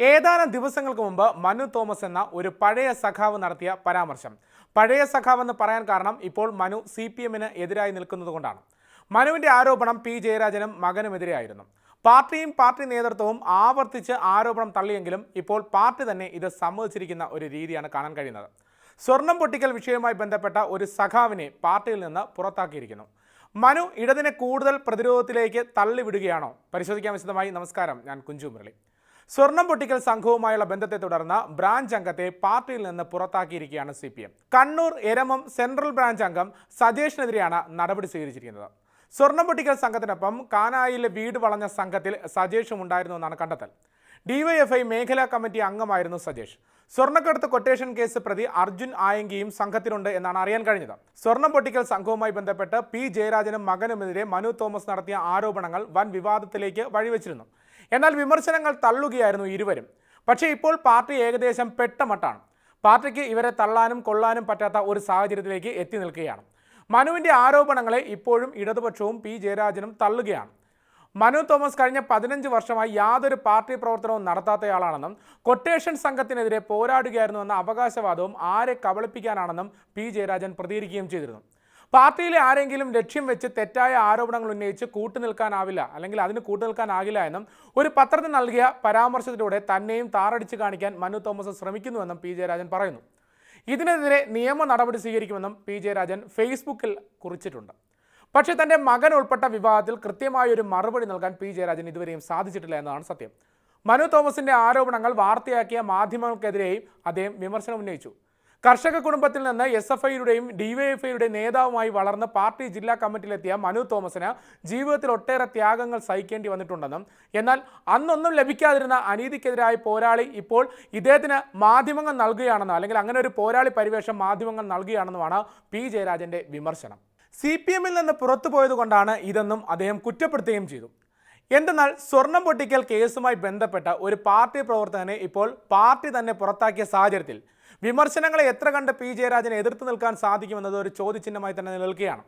ഏതാനും ദിവസങ്ങൾക്ക് മുമ്പ് മനു തോമസ് എന്ന ഒരു പഴയ സഖാവ് നടത്തിയ പരാമർശം. പഴയ സഖാവ് എന്ന് പറയാൻ കാരണം ഇപ്പോൾ മനു സി പി എമ്മിന് എതിരായി നിൽക്കുന്നതുകൊണ്ടാണ് മനുവിന്റെ ആരോപണം പി ജയരാജനും മകനുമെതിരെയായിരുന്നു. പാർട്ടിയും പാർട്ടി നേതൃത്വവും ആവർത്തിച്ച് ആരോപണം തള്ളിയെങ്കിലും ഇപ്പോൾ പാർട്ടി തന്നെ ഇത് സമ്മതിച്ചിരിക്കുന്ന ഒരു രീതിയാണ് കാണാൻ കഴിയുന്നത്. സ്വർണം പൊട്ടിക്കൽ വിഷയവുമായി ബന്ധപ്പെട്ട ഒരു സഖാവിനെ പാർട്ടിയിൽ നിന്ന് പുറത്താക്കിയിരിക്കുന്നു. മനു ഇടതിനെ കൂടുതൽ പ്രതിരോധത്തിലേക്ക് തള്ളിവിടുകയാണോ? പരിശോധിക്കാൻ വിശദമായി നമസ്കാരം. ഞാൻ കുഞ്ചു മുരളി. സ്വർണം പൊട്ടിക്കൽ സംഘവുമായുള്ള ബന്ധത്തെ തുടർന്ന് ബ്രാഞ്ച് അംഗത്തെ പാർട്ടിയിൽ നിന്ന് പുറത്താക്കിയിരിക്കുകയാണ് C P M Kannur Eramam central branch അംഗം സജേഷിനെതിരെയാണ് നടപടി സ്വീകരിച്ചിരിക്കുന്നത്. സ്വർണം പൊട്ടിക്കൽ സംഘത്തിനൊപ്പം കാനായിലെ വീട് വളഞ്ഞ സംഘത്തിൽ സജേഷും ഉണ്ടായിരുന്നു എന്നാണ് കണ്ടെത്തൽ. ഡിവൈഎഫ്ഐ മേഖലാ കമ്മിറ്റി അംഗമായിരുന്നു സജേഷ്. സ്വർണക്കടത്ത് കൊട്ടേഷൻ കേസ് പ്രതി അർജുൻ ആയങ്കിയും സംഘത്തിലുണ്ട് എന്നാണ് അറിയാൻ കഴിഞ്ഞത്. സ്വർണം പൊട്ടിക്കൽ സംഘവുമായി ബന്ധപ്പെട്ട് പി ജയരാജനും മകനുമെതിരെ മനു തോമസ് നടത്തിയ ആരോപണങ്ങൾ വൻ വിവാദത്തിലേക്ക് വഴിവെച്ചിരുന്നു. എന്നാൽ വിമർശനങ്ങൾ തള്ളുകയായിരുന്നു ഇരുവരും. പക്ഷേ ഇപ്പോൾ പാർട്ടി ഏകദേശം പെട്ടമട്ടാണ്. പാർട്ടിക്ക് ഇവരെ തള്ളാനും കൊള്ളാനും പറ്റാത്ത ഒരു സാഹചര്യത്തിലേക്ക് എത്തി നിൽക്കുകയാണ്. മനുവിന്റെ ആരോപണങ്ങളെ ഇപ്പോഴും ഇടതുപക്ഷവും പി. ജയരാജനും തള്ളുകയാണ്. മനു തോമസ് കഴിഞ്ഞ പതിനഞ്ച് വർഷമായി യാതൊരു പാർട്ടി പ്രവർത്തനവും നടത്താത്തയാളാണെന്നും കൊട്ടേഷൻ സംഘത്തിനെതിരെ പോരാടുകയായിരുന്നുവെന്ന അവകാശവാദവും ആരെ കബളിപ്പിക്കാനാണെന്നും പി. ജയരാജൻ പ്രതികരിക്കുകയും ചെയ്തിരുന്നു. പാർട്ടിയിലെ ആരെങ്കിലും ലക്ഷ്യം വെച്ച് തെറ്റായ ആരോപണങ്ങൾ ഉന്നയിച്ച് കൂട്ടുനിൽക്കാനാവില്ല അല്ലെങ്കിൽ അതിന് കൂട്ടുനിൽക്കാനാകില്ല എന്നും ഒരു പത്രത്തിന് നൽകിയ പരാമർശത്തിലൂടെ തന്നെയും താറടിച്ച് കാണിക്കാൻ മനു തോമസ് ശ്രമിക്കുന്നുവെന്നും പി ജയരാജൻ പറയുന്നു. ഇതിനെതിരെ നിയമ നടപടി സ്വീകരിക്കുമെന്നും പി ജയരാജൻ ഫേസ്ബുക്കിൽ കുറിച്ചിട്ടുണ്ട്. പക്ഷേ തന്റെ മകൻ ഉൾപ്പെട്ട വിവാദത്തിൽ കൃത്യമായ ഒരു മറുപടി നൽകാൻ പി ജയരാജൻ ഇതുവരെയും സാധിച്ചിട്ടില്ല എന്നതാണ് സത്യം. മനു തോമസിന്റെ ആരോപണങ്ങൾ വാർത്തയാക്കിയ മാധ്യമങ്ങൾക്കെതിരെയും അദ്ദേഹം വിമർശനം ഉന്നയിച്ചു. കർഷക കുടുംബത്തിൽ നിന്ന് എസ് എഫ് ഐയുടെയും ഡിവൈഎഫ്ഐയുടെയും നേതാവുമായി വളർന്ന് പാർട്ടി ജില്ലാ കമ്മിറ്റിയിലെത്തിയ മനു തോമസിന് ജീവിതത്തിൽ ഒട്ടേറെ ത്യാഗങ്ങൾ സഹിക്കേണ്ടി വന്നിട്ടുണ്ടെന്നും എന്നാൽ അന്നൊന്നും ലഭിക്കാതിരുന്ന അനീതിക്കെതിരായ പോരാളി ഇപ്പോൾ ഇദ്ദേഹത്തിന് മാധ്യമങ്ങൾ നൽകുകയാണെന്നോ അല്ലെങ്കിൽ അങ്ങനെ ഒരു പോരാളി പരിവേഷം മാധ്യമങ്ങൾ നൽകുകയാണെന്നുമാണ് പി ജയരാജന്റെ വിമർശനം. സി പി എമ്മിൽ നിന്ന് പുറത്തു പോയതുകൊണ്ടാണ് ഇതെന്നും അദ്ദേഹം കുറ്റപ്പെടുത്തുകയും ചെയ്തു. എന്തെന്നാൽ സ്വർണം പൊട്ടിക്കൽ കേസുമായി ബന്ധപ്പെട്ട ഒരു പാർട്ടി പ്രവർത്തകനെ ഇപ്പോൾ പാർട്ടി തന്നെ പുറത്താക്കിയ സാഹചര്യത്തിൽ വിമർശനങ്ങളെ എത്ര കണ്ട് പി. ജയരാജനെ എതിർത്ത് നിൽക്കാൻ സാധിക്കുമെന്നത് ഒരു ചോദ്യചിഹ്നമായി തന്നെ നിൽക്കുകയാണ്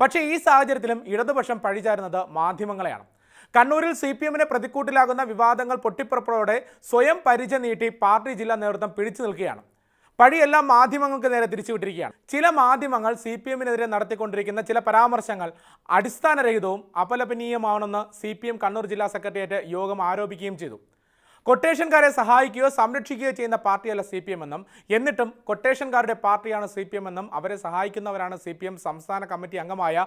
പക്ഷേ ഈ സാഹചര്യത്തിലും ഇടതുപക്ഷം പഴിചാരുന്നത് മാധ്യമങ്ങളെയാണ്. കണ്ണൂരിൽ സി. പി. എമ്മിനെ പ്രതിക്കൂട്ടിലാകുന്ന വിവാദങ്ങൾ പൊട്ടിപ്പുറപ്പോടെ സ്വയം പരിചയം നീട്ടി പാർട്ടി ജില്ലാ നേതൃത്വം പിടിച്ചു നിൽക്കുകയാണ്. പഴിയെല്ലാം മാധ്യമങ്ങൾക്ക് നേരെ തിരിച്ചുവിട്ടിരിക്കുകയാണ്. ചില മാധ്യമങ്ങൾ സി. പി. എമ്മിനെതിരെ നടത്തിക്കൊണ്ടിരിക്കുന്ന ചില പരാമർശങ്ങൾ അടിസ്ഥാനരഹിതവും അപലപനീയമാണെന്ന് സി. പി. എം കണ്ണൂർ ജില്ലാ സെക്രട്ടേറിയറ്റ് യോഗം ആരോപിക്കുകയും ചെയ്തു. കൊട്ടേഷൻകാരെ സഹായിക്കുകയോ സംരക്ഷിക്കുകയോ ചെയ്യുന്ന പാർട്ടിയല്ല സി പി എം എന്നും എന്നിട്ടും കൊട്ടേഷൻകാരുടെ പാർട്ടിയാണ് സി പി എം എന്നും അവരെ സഹായിക്കുന്നവരാണ് സി പി എം സംസ്ഥാന കമ്മിറ്റി അംഗമായ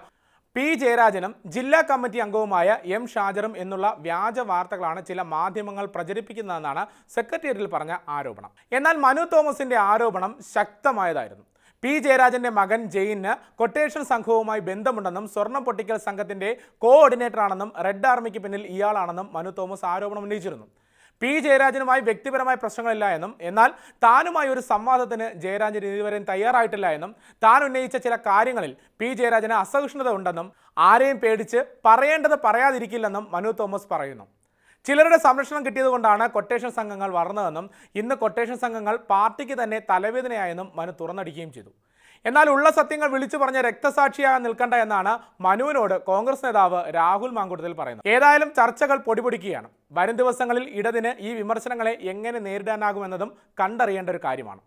പി ജയരാജനും ജില്ലാ കമ്മിറ്റി അംഗവുമായ എം ഷാജറും എന്നുള്ള വ്യാജ വാർത്തകളാണ് ചില മാധ്യമങ്ങൾ പ്രചരിപ്പിക്കുന്നതെന്നാണ് സെക്രട്ടേറിയറ്റിൽ പറഞ്ഞ ആരോപണം. എന്നാൽ മനു തോമസിന്റെ ആരോപണം ശക്തമായതായിരുന്നു. പി ജയരാജന്റെ മകൻ ജെയിന് കൊട്ടേഷൻ സംഘവുമായി ബന്ധമുണ്ടെന്നും സ്വർണം പൊട്ടിക്കൽ സംഘത്തിന്റെ കോഓർഡിനേറ്ററാണെന്നും റെഡ് ആർമിക്ക് പിന്നിൽ ഇയാളാണെന്നും മനു തോമസ് ആരോപണം ഉന്നയിച്ചിരുന്നു. പി ജയരാജനുമായി വ്യക്തിപരമായ പ്രശ്നങ്ങളില്ല എന്നും എന്നാൽ താനുമായി ഒരു സംവാദത്തിന് ജയരാജൻ ഇതുവരെയും തയ്യാറായിട്ടില്ല എന്നും താൻ ഉന്നയിച്ച ചില കാര്യങ്ങളിൽ പി ജയരാജന് അസഹിഷ്ണുത ഉണ്ടെന്നും ആരെയും പേടിച്ച് പറയേണ്ടത് പറയാതിരിക്കില്ലെന്നും മനു തോമസ് പറയുന്നു. ചിലരുടെ സംരക്ഷണം കിട്ടിയതുകൊണ്ടാണ് കൊട്ടേഷൻ സംഘങ്ങൾ വളർന്നതെന്നും ഇന്ന് കൊട്ടേഷൻ സംഘങ്ങൾ പാർട്ടിക്ക് തന്നെ തലവേദനയായെന്നും മനു തുറന്നടിക്കുകയും ചെയ്തു. എന്നാൽ ഉള്ള സത്യങ്ങൾ വിളിച്ചു പറഞ്ഞ രക്തസാക്ഷിയാകാൻ നിൽക്കണ്ട എന്നാണ് മനുവിനോട് കോൺഗ്രസ് നേതാവ് രാഹുൽ മാങ്കുടത്തിൽ പറയുന്നത്. ഏതായാലും ചർച്ചകൾ പൊടിപൊടിക്കുകയാണ്. വരും ദിവസങ്ങളിൽ ഇടതിന് ഈ വിമർശനങ്ങളെ എങ്ങനെ നേരിടാനാകുമെന്നതും കണ്ടറിയേണ്ട ഒരു കാര്യമാണ്.